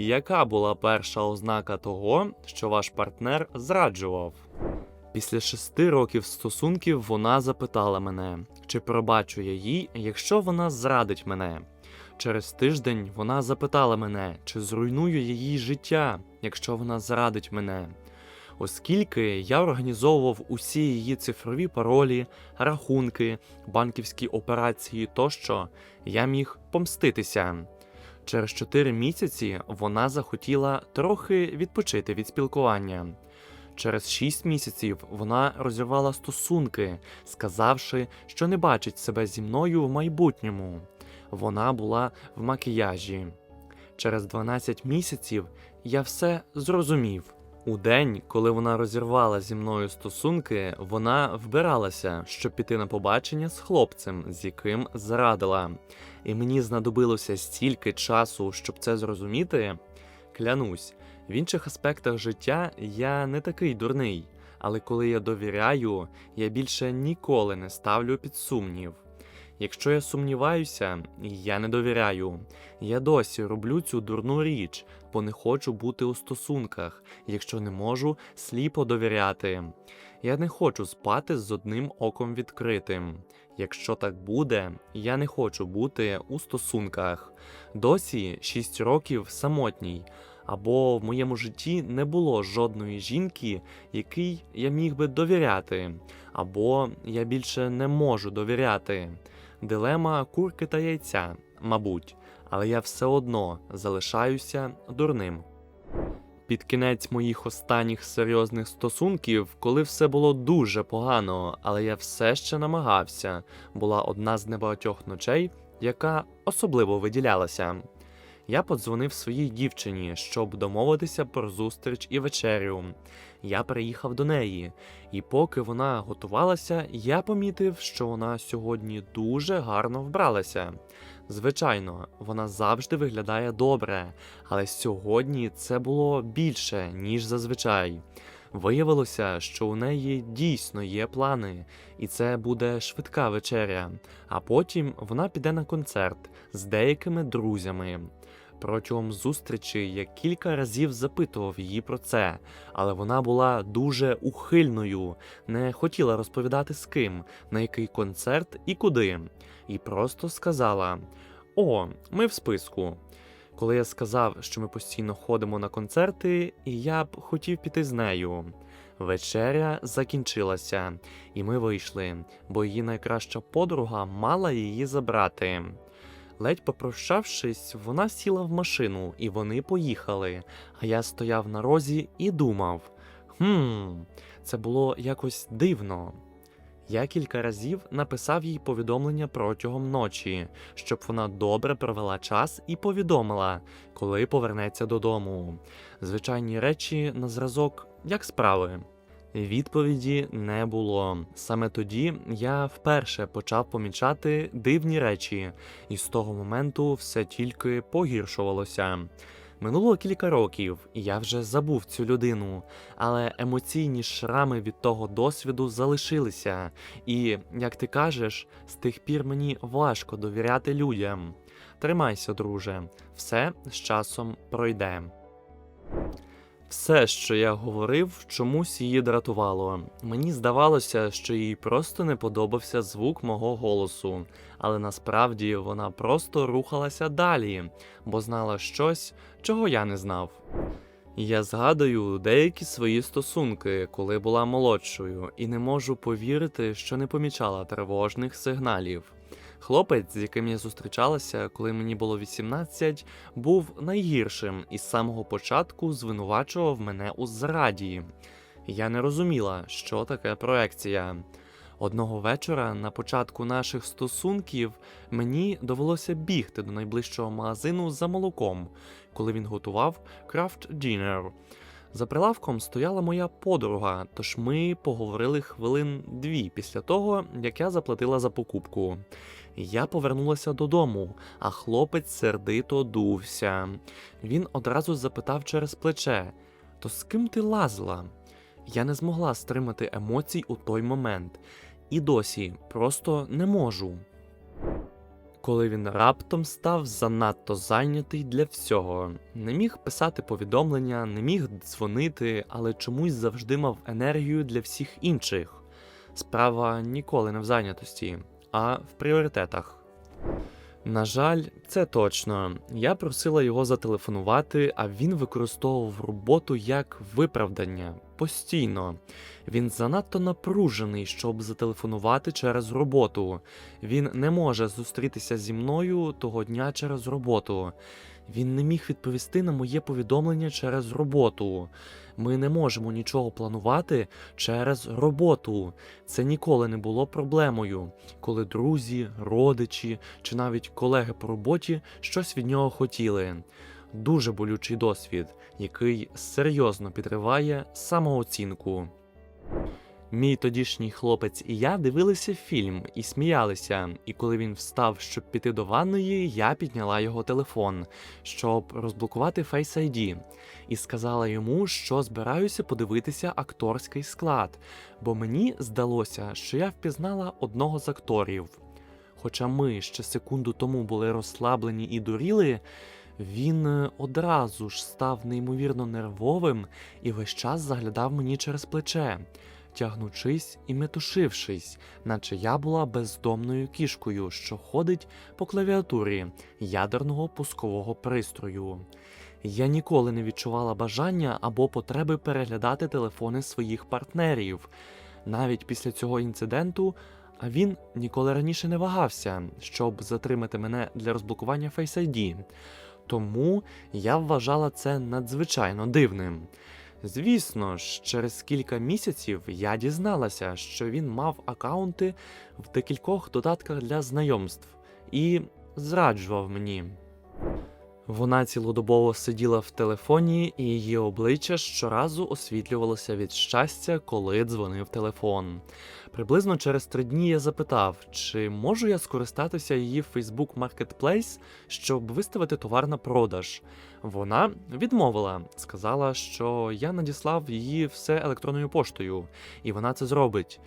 Яка була перша ознака того, що ваш партнер зраджував? Після шести років стосунків вона запитала мене, чи пробачу я їй, якщо вона зрадить мене. Через тиждень вона запитала мене, чи зруйную її життя, якщо вона зрадить мене. Оскільки я організовував усі її цифрові паролі, рахунки, банківські операції тощо, я міг помститися. Через 4 місяці вона захотіла трохи відпочити від спілкування. Через 6 місяців вона розірвала стосунки, сказавши, що не бачить себе зі мною в майбутньому. Вона була в макіяжі. Через 12 місяців я все зрозумів. У день, коли вона розірвала зі мною стосунки, вона вбиралася, щоб піти на побачення з хлопцем, з яким зрадила. І мені знадобилося стільки часу, щоб це зрозуміти. Клянусь, в інших аспектах життя я не такий дурний, але коли я довіряю, я більше ніколи не ставлю під сумнів. Якщо я сумніваюся, я не довіряю. Я досі роблю цю дурну річ, бо не хочу бути у стосунках, якщо не можу сліпо довіряти. Я не хочу спати з одним оком відкритим. Якщо так буде, я не хочу бути у стосунках. Досі 6 років самотній, або в моєму житті не було жодної жінки, якій я міг би довіряти, або я більше не можу довіряти. Дилема курки та яйця, мабуть, але я все одно залишаюся дурним. Під кінець моїх останніх серйозних стосунків, коли все було дуже погано, але я все ще намагався, була одна з небагатьох ночей, яка особливо виділялася. Я подзвонив своїй дівчині, щоб домовитися про зустріч і вечерю. Я приїхав до неї, і поки вона готувалася, я помітив, що вона сьогодні дуже гарно вбралася. Звичайно, вона завжди виглядає добре, але сьогодні це було більше, ніж зазвичай. Виявилося, що у неї дійсно є плани, і це буде швидка вечеря. А потім вона піде на концерт з деякими друзями. Протягом зустрічі я кілька разів запитував її про це, але вона була дуже ухильною, не хотіла розповідати з ким, на який концерт і куди, і просто сказала: О, ми в списку. Коли я сказав, що ми постійно ходимо на концерти, і я б хотів піти з нею. Вечеря закінчилася, і ми вийшли, бо її найкраща подруга мала її забрати. Ледь попрощавшись, вона сіла в машину, і вони поїхали. А я стояв на розі і думав: хм, це було якось дивно. Я кілька разів написав їй повідомлення протягом ночі, щоб вона добре провела час і повідомила, коли повернеться додому. Звичайні речі на зразок, як справи. Відповіді не було. Саме тоді я вперше почав помічати дивні речі, і з того моменту все тільки погіршувалося. Минуло кілька років, і я вже забув цю людину, але емоційні шрами від того досвіду залишилися, і, як ти кажеш, з тих пір мені важко довіряти людям. Тримайся, друже, все з часом пройде. Все, що я говорив, чомусь її дратувало. Мені здавалося, що їй просто не подобався звук мого голосу, але насправді вона просто рухалася далі, бо знала щось, чого я не знав. Я згадую деякі свої стосунки, коли була молодшою, і не можу повірити, що не помічала тривожних сигналів. Хлопець, з яким я зустрічалася, коли мені було 18, був найгіршим і з самого початку звинувачував мене у зраді. Я не розуміла, що таке проекція. Одного вечора на початку наших стосунків мені довелося бігти до найближчого магазину за молоком, коли він готував крафт дінер. За прилавком стояла моя подруга, тож ми поговорили хвилин дві після того, як я заплатила за покупку. Я повернулася додому, а хлопець сердито дувся. Він одразу запитав через плече: То з ким ти лазила? Я не змогла стримати емоцій у той момент, і досі просто не можу. коли він раптом став занадто зайнятий для всього. Не міг писати повідомлення, не міг дзвонити, але чомусь завжди мав енергію для всіх інших. Справа ніколи не в зайнятості, а в пріоритетах. На жаль, це точно. Я просила його зателефонувати, а він використовував роботу як виправдання постійно. Він занадто напружений, щоб зателефонувати через роботу. Він не може зустрітися зі мною того дня через роботу. Він не міг відповісти на моє повідомлення через роботу. Ми не можемо нічого планувати через роботу. Це ніколи не було проблемою, коли друзі, родичі чи навіть колеги по роботі щось від нього хотіли. Дуже болючий досвід, який серйозно підриває самооцінку. Мій тодішній хлопець і я дивилися фільм і сміялися, і коли він встав, щоб піти до ванної, я підняла його телефон, щоб розблокувати Face ID, і сказала йому, що збираюся подивитися акторський склад, бо мені здалося, що я впізнала одного з акторів. Хоча ми ще секунду тому були розслаблені і дуріли, він е, одразу ж став неймовірно нервовим і весь час заглядав мені через плече тягнучись і метушившись, наче я була бездомною кішкою, що ходить по клавіатурі ядерного пускового пристрою. Я ніколи не відчувала бажання або потреби переглядати телефони своїх партнерів. Навіть після цього інциденту, а він ніколи раніше не вагався, щоб затримати мене для розблокування Face ID. Тому я вважала це надзвичайно дивним. Звісно ж, через кілька місяців я дізналася, що він мав акаунти в декількох додатках для знайомств і зраджував мені. Вона цілодобово сиділа в телефоні, і її обличчя щоразу освітлювалося від щастя, коли дзвонив телефон. Приблизно через три дні я запитав, чи можу я скористатися її Facebook Marketplace, щоб виставити товар на продаж. Вона відмовила, сказала, що я надіслав її все електронною поштою, і вона це зробить.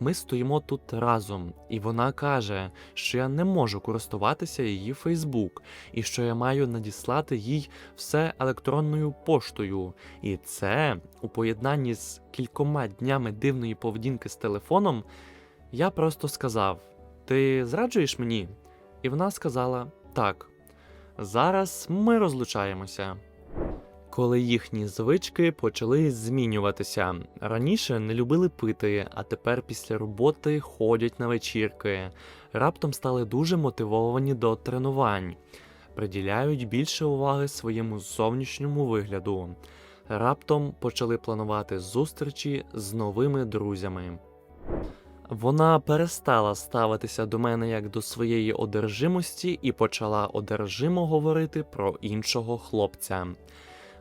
Ми стоїмо тут разом, і вона каже, що я не можу користуватися її Фейсбук, і що я маю надіслати їй все електронною поштою. І це у поєднанні з кількома днями дивної поведінки з телефоном. Я просто сказав: Ти зраджуєш мені? І вона сказала так. Зараз ми розлучаємося. Коли їхні звички почали змінюватися. Раніше не любили пити, а тепер після роботи ходять на вечірки. Раптом стали дуже мотивовані до тренувань, приділяють більше уваги своєму зовнішньому вигляду. Раптом почали планувати зустрічі з новими друзями. Вона перестала ставитися до мене як до своєї одержимості і почала одержимо говорити про іншого хлопця.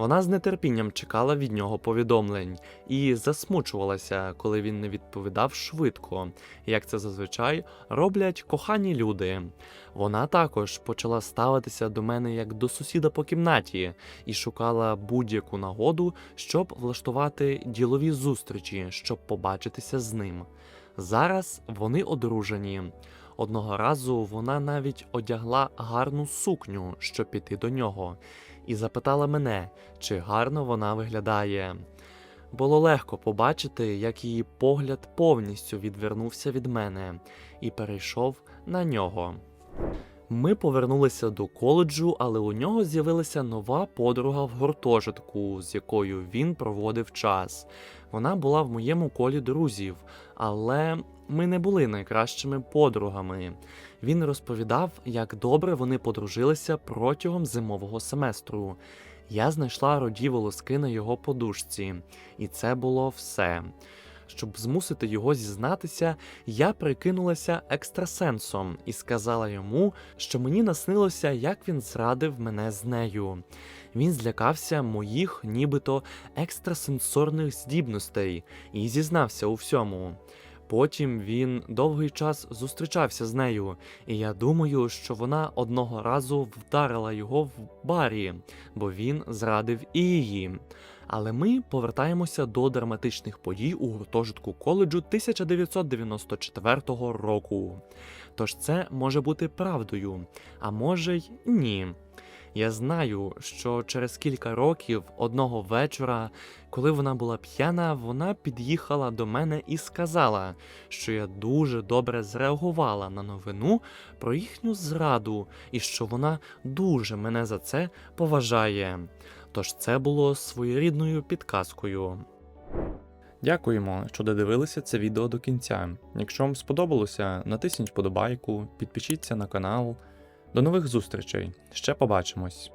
Вона з нетерпінням чекала від нього повідомлень і засмучувалася, коли він не відповідав швидко, як це зазвичай роблять кохані люди. Вона також почала ставитися до мене як до сусіда по кімнаті і шукала будь-яку нагоду, щоб влаштувати ділові зустрічі, щоб побачитися з ним. Зараз вони одружені. Одного разу вона навіть одягла гарну сукню, щоб піти до нього, і запитала мене, чи гарно вона виглядає. Було легко побачити, як її погляд повністю відвернувся від мене і перейшов на нього. Ми повернулися до коледжу, але у нього з'явилася нова подруга в гуртожитку, з якою він проводив час. Вона була в моєму колі друзів, але ми не були найкращими подругами. Він розповідав, як добре вони подружилися протягом зимового семестру. Я знайшла роді волоски на його подушці, і це було все. Щоб змусити його зізнатися, я прикинулася екстрасенсом і сказала йому, що мені наснилося, як він зрадив мене з нею. Він злякався моїх, нібито екстрасенсорних здібностей і зізнався у всьому. Потім він довгий час зустрічався з нею, і я думаю, що вона одного разу вдарила його в барі, бо він зрадив і її. Але ми повертаємося до драматичних подій у гуртожитку коледжу 1994 року. Тож це може бути правдою, а може й ні. Я знаю, що через кілька років одного вечора, коли вона була п'яна, вона під'їхала до мене і сказала, що я дуже добре зреагувала на новину про їхню зраду і що вона дуже мене за це поважає. Тож це було своєрідною підказкою. Дякуємо, що додивилися це відео до кінця. Якщо вам сподобалося, натисніть вподобайку, підпишіться на канал. До нових зустрічей. Ще побачимось.